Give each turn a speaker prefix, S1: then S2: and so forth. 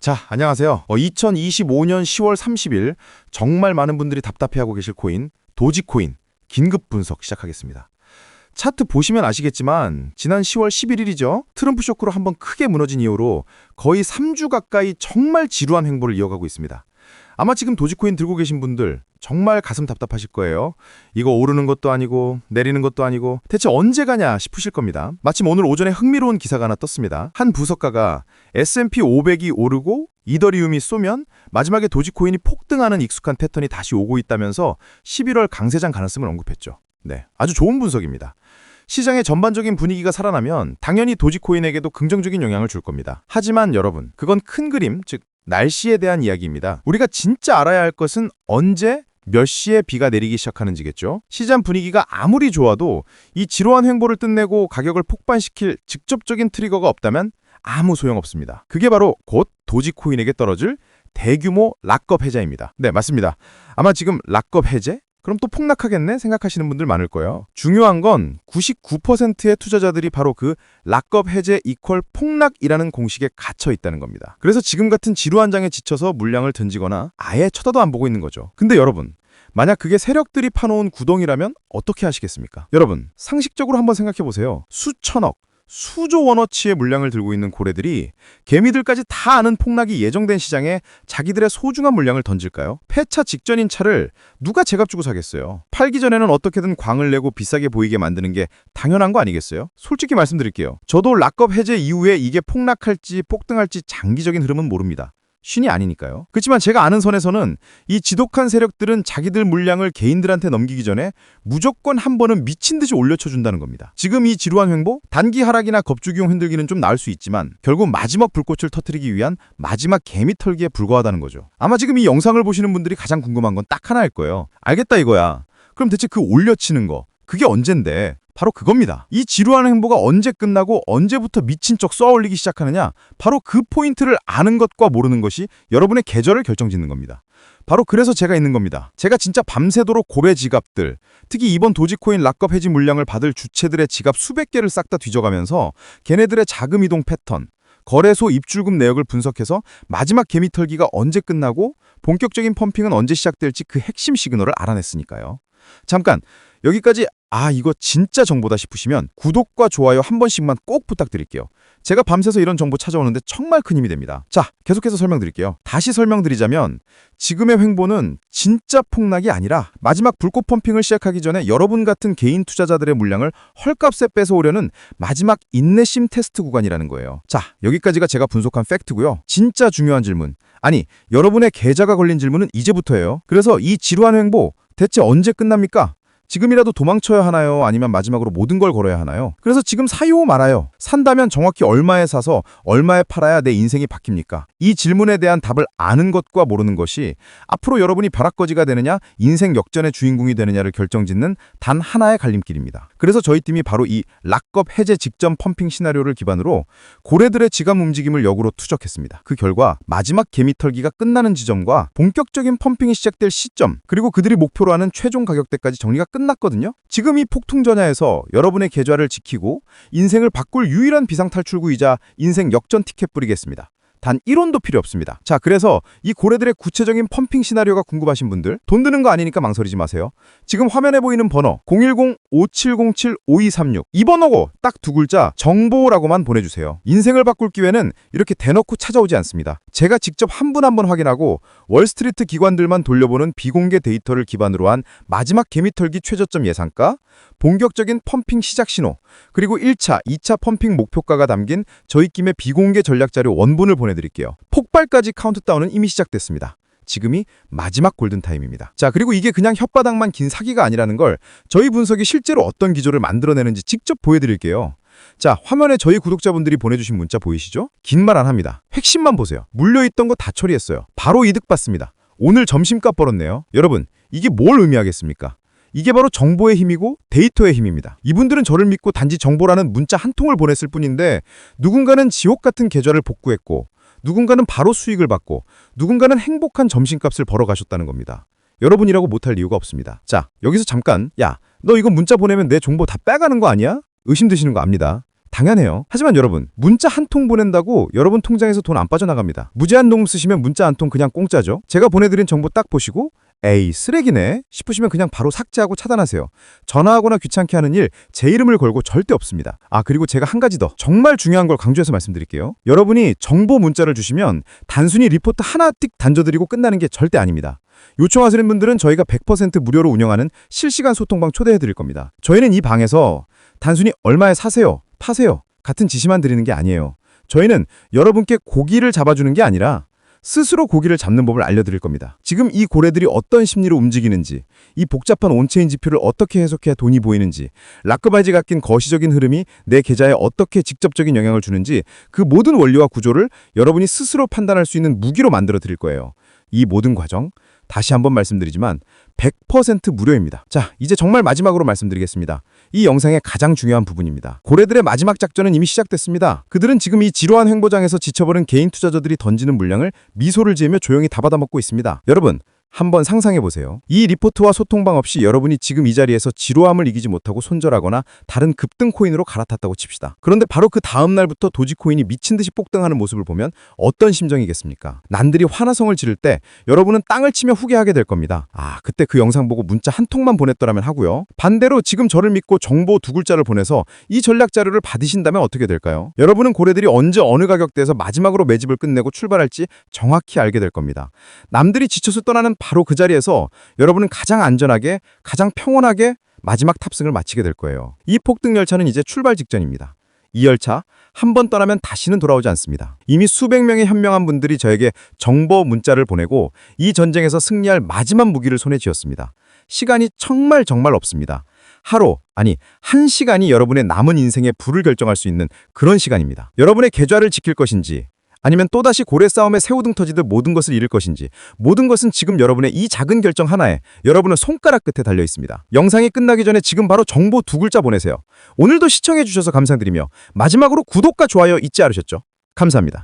S1: 자, 안녕하세요. 어, 2025년 10월 30일 정말 많은 분들이 답답해하고 계실 코인 도지코인 긴급 분석 시작하겠습니다. 차트 보시면 아시겠지만 지난 10월 11일이죠. 트럼프 쇼크로 한번 크게 무너진 이후로 거의 3주 가까이 정말 지루한 행보를 이어가고 있습니다. 아마 지금 도지코인 들고 계신 분들 정말 가슴 답답하실 거예요. 이거 오르는 것도 아니고 내리는 것도 아니고 대체 언제 가냐 싶으실 겁니다. 마침 오늘 오전에 흥미로운 기사가 하나 떴습니다. 한 분석가가 S&P 500이 오르고 이더리움이 쏘면 마지막에 도지코인이 폭등하는 익숙한 패턴이 다시 오고 있다면서 11월 강세장 가능성을 언급했죠. 네, 아주 좋은 분석입니다. 시장의 전반적인 분위기가 살아나면 당연히 도지코인에게도 긍정적인 영향을 줄 겁니다. 하지만 여러분, 그건 큰 그림, 즉 날씨에 대한 이야기입니다. 우리가 진짜 알아야 할 것은 언제 몇 시에 비가 내리기 시작하는지겠죠. 시장 분위기가 아무리 좋아도 이 지루한 횡보를 끝내고 가격을 폭발시킬 직접적인 트리거가 없다면 아무 소용없습니다. 그게 바로 곧 도지코인에게 떨어질 대규모 락업 해제입니다. 네, 맞습니다. 아마 지금 락업 해제? 그럼 또 폭락하겠네 생각하시는 분들 많을 거예요. 중요한 건 99%의 투자자들이 바로 그 락업 해제 이퀄 폭락이라는 공식에 갇혀 있다는 겁니다. 그래서 지금 같은 지루한 장에 지쳐서 물량을 던지거나 아예 쳐다도 안 보고 있는 거죠. 근데 여러분, 만약 그게 세력들이 파놓은 구덩이라면 어떻게 하시겠습니까? 여러분, 상식적으로 한번 생각해 보세요. 수천억, 수조 원어치의 물량을 들고 있는 고래들이 개미들까지 다 아는 폭락이 예정된 시장에 자기들의 소중한 물량을 던질까요? 폐차 직전인 차를 누가 제값 주고 사겠어요? 팔기 전에는 어떻게든 광을 내고 비싸게 보이게 만드는 게 당연한 거 아니겠어요? 솔직히 말씀드릴게요. 저도 락업 해제 이후에 이게 폭락할지 폭등할지 장기적인 흐름은 모릅니다. 신이 아니니까요. 그렇지만 제가 아는 선에서는 이 지독한 세력들은 자기들 물량을 개인들한테 넘기기 전에 무조건 한 번은 미친 듯이 올려쳐 준다는 겁니다. 지금 이 지루한 횡보, 단기 하락이나 겁주기용 흔들기는 좀 나을 수 있지만 결국 마지막 불꽃을 터뜨리기 위한 마지막 개미 털기에 불과하다는 거죠. 아마 지금 이 영상을 보시는 분들이 가장 궁금한 건 딱 하나일 거예요. 알겠다 이거야. 그럼 대체 그 올려치는 거, 그게 언젠데? 바로 그겁니다. 이 지루한 행보가 언제 끝나고 언제부터 미친 척 쏘아올리기 시작하느냐? 바로 그 포인트를 아는 것과 모르는 것이 여러분의 계절을 결정짓는 겁니다. 바로 그래서 제가 있는 겁니다. 제가 진짜 밤새도록 고래 지갑들, 특히 이번 도지코인 락업 해지 물량을 받을 주체들의 지갑 수백 개를 싹 다 뒤져가면서 걔네들의 자금 이동 패턴, 거래소 입출금 내역을 분석해서 마지막 개미 털기가 언제 끝나고 본격적인 펌핑은 언제 시작될지 그 핵심 시그널을 알아냈으니까요. 잠깐 여기까지 아 이거 진짜 정보다 싶으시면 구독과 좋아요 한 번씩만 꼭 부탁드릴게요. 제가 밤새서 이런 정보 찾아오는데 정말 큰 힘이 됩니다. 자, 계속해서 설명드릴게요. 다시 설명드리자면 지금의 횡보는 진짜 폭락이 아니라 마지막 불꽃 펌핑을 시작하기 전에 여러분 같은 개인 투자자들의 물량을 헐값에 뺏어오려는 마지막 인내심 테스트 구간이라는 거예요. 자, 여기까지가 제가 분석한 팩트고요. 진짜 중요한 질문. 아니, 여러분의 계좌가 걸린 질문은 이제부터예요. 그래서 이 지루한 횡보 대체 언제 끝납니까? 지금이라도 도망쳐야 하나요? 아니면 마지막으로 모든 걸 걸어야 하나요? 그래서 지금 사요 말아요. 산다면 정확히 얼마에 사서 얼마에 팔아야 내 인생이 바뀝니까? 이 질문에 대한 답을 아는 것과 모르는 것이 앞으로 여러분이 벼락거지가 되느냐, 인생 역전의 주인공이 되느냐를 결정짓는 단 하나의 갈림길입니다. 그래서 저희 팀이 바로 이 락업 해제 직전 펌핑 시나리오를 기반으로 고래들의 지갑 움직임을 역으로 투적했습니다. 그 결과 마지막 개미털기가 끝나는 지점과 본격적인 펌핑이 시작될 시점, 그리고 그들이 목표로 하는 최종 가격대까지 정리가 끝 났거든요. 지금 이 폭풍 전야에서 여러분의 계좌를 지키고 인생을 바꿀 유일한 비상탈출구이자 인생 역전 티켓 뿌리겠습니다. 단 1원도 필요 없습니다. 자, 그래서 이 고래들의 구체적인 펌핑 시나리오가 궁금하신 분들, 돈 드는 거 아니니까 망설이지 마세요. 지금 화면에 보이는 번호 010-5707-5236 이 번호고 딱 두 글자 정보라고만 보내주세요. 인생을 바꿀 기회는 이렇게 대놓고 찾아오지 않습니다. 제가 직접 한 분 한 분 확인하고 월스트리트 기관들만 돌려보는 비공개 데이터를 기반으로 한 마지막 개미털기 최저점 예상가, 본격적인 펌핑 시작 신호, 그리고 1차, 2차 펌핑 목표가가 담긴 저희 김의 비공개 전략 자료 원본을 보내 드릴게요. 폭발까지 카운트다운은 이미 시작됐습니다. 지금이 마지막 골든타임입니다. 자, 그리고 이게 그냥 혓바닥만 긴 사기가 아니라는 걸 저희 분석이 실제로 어떤 기조를 만들어내는지 직접 보여드릴게요. 자, 화면에 저희 구독자분들이 보내주신 문자 보이시죠? 긴 말 안 합니다. 핵심만 보세요. 물려있던 거 다 처리했어요. 바로 이득 받습니다. 오늘 점심값 벌었네요. 여러분, 이게 뭘 의미하겠습니까? 이게 바로 정보의 힘이고 데이터의 힘입니다. 이분들은 저를 믿고 단지 정보라는 문자 한 통을 보냈을 뿐인데 누군가는 지옥 같은 계좌를 복구했고 누군가는 바로 수익을 받고 누군가는 행복한 점심값을 벌어 가셨다는 겁니다. 여러분이라고 못할 이유가 없습니다. 자, 여기서 잠깐 야, 너 이거 문자 보내면 내 정보 다 빼가는 거 아니야? 의심 드시는 거 압니다.
S2: 당연해요. 하지만 여러분, 문자 한 통 보낸다고 여러분 통장에서 돈 안 빠져나갑니다. 무제한 녹음 쓰시면 문자 한 통 그냥 공짜죠. 제가 보내드린 정보 딱 보시고 에이 쓰레기네 싶으시면 그냥 바로 삭제하고 차단하세요. 전화하거나 귀찮게 하는 일 제 이름을 걸고 절대 없습니다. 아 그리고 제가 한 가지 더 정말 중요한 걸 강조해서 말씀드릴게요. 여러분이 정보 문자를 주시면 단순히 리포트 하나 띡 단져드리고 끝나는 게 절대 아닙니다. 요청하시는 분들은 저희가 100% 무료로 운영하는 실시간 소통방 초대해 드릴 겁니다. 저희는 이 방에서 단순히 얼마에 사세요, 파세요 같은 지시만 드리는 게 아니에요. 저희는 여러분께 고기를 잡아주는 게 아니라 스스로 고기를 잡는 법을 알려드릴 겁니다. 지금 이 고래들이 어떤 심리로 움직이는지, 이 복잡한 온체인 지표를 어떻게 해석해야 돈이 보이는지, 라크바이즈가 낀 거시적인 흐름이 내 계좌에 어떻게 직접적인 영향을 주는지 그 모든 원리와 구조를 여러분이 스스로 판단할 수 있는 무기로 만들어 드릴 거예요. 이 모든 과정 다시 한번 말씀드리지만 100% 무료입니다. 자, 이제 정말 마지막으로 말씀드리겠습니다. 이 영상의 가장 중요한 부분입니다. 고래들의 마지막 작전은 이미 시작됐습니다. 그들은 지금 이 지루한 횡보장에서 지쳐버린 개인 투자자들이 던지는 물량을 미소를 지으며 조용히 다 받아먹고 있습니다. 여러분, 한번 상상해 보세요. 이 리포트와 소통방 없이 여러분이 지금 이 자리에서 지루함을 이기지 못하고 손절하거나 다른 급등 코인으로 갈아탔다고 칩시다. 그런데 바로 그 다음 날부터 도지코인이 미친 듯이 폭등하는 모습을 보면 어떤 심정이겠습니까? 난들이 환하성을 지를 때 여러분은 땅을 치며 후회하게 될 겁니다. 아, 그때 그 영상 보고 문자 한 통만 보냈더라면 하고요. 반대로 지금 저를 믿고 정보 두 글자를 보내서 이 전략 자료를 받으신다면 어떻게 될까요? 여러분은 고래들이 언제 어느 가격대에서 마지막으로 매집을 끝내고 출발할지 정확히 알게 될 겁니다. 남들이 지쳐서 떠나는 바로 그 자리에서 여러분은 가장 안전하게, 가장 평온하게 마지막 탑승을 마치게 될 거예요. 이 폭등 열차는 이제 출발 직전입니다. 이 열차 한 번 떠나면 다시는 돌아오지 않습니다. 이미 수백 명의 현명한 분들이 저에게 정보 문자를 보내고 이 전쟁에서 승리할 마지막 무기를 손에 쥐었습니다. 시간이 정말 정말 없습니다. 하루, 아니 한 시간이 여러분의 남은 인생의 불을 결정할 수 있는 그런 시간입니다. 여러분의 계좌를 지킬 것인지 아니면 또다시 고래 싸움에 새우등 터지듯 모든 것을 잃을 것인지 모든 것은 지금 여러분의 이 작은 결정 하나에 여러분의 손가락 끝에 달려 있습니다. 영상이 끝나기 전에 지금 바로 정보 두 글자 보내세요. 오늘도 시청해 주셔서 감사드리며 마지막으로 구독과 좋아요 잊지 않으셨죠? 감사합니다.